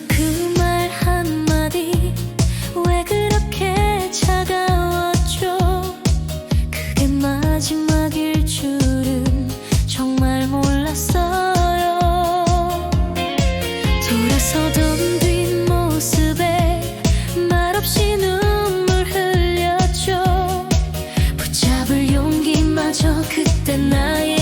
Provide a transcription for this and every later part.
그 말 한마디. 왜 그렇게 차가웠죠? 그게 마지막일 줄은 정말 몰랐어요. 돌아서던 뒷모습에 말없이 눈물 흘렸죠. 붙잡을 용기마저 그때 나에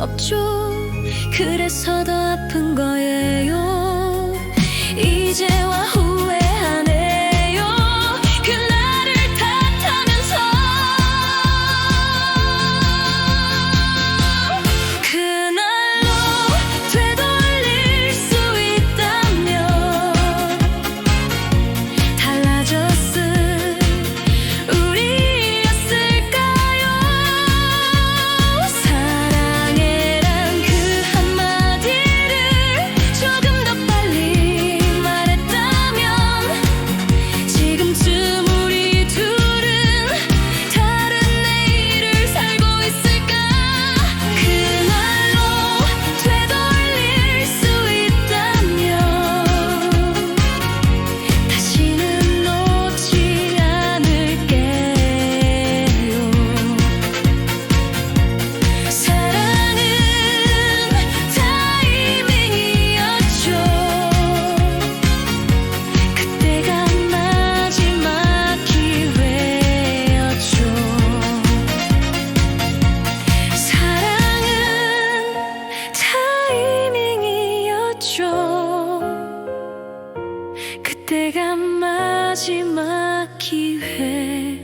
없죠. 그래서 더 아픈 거예요. 이제 그때가 마지막 기회였죠.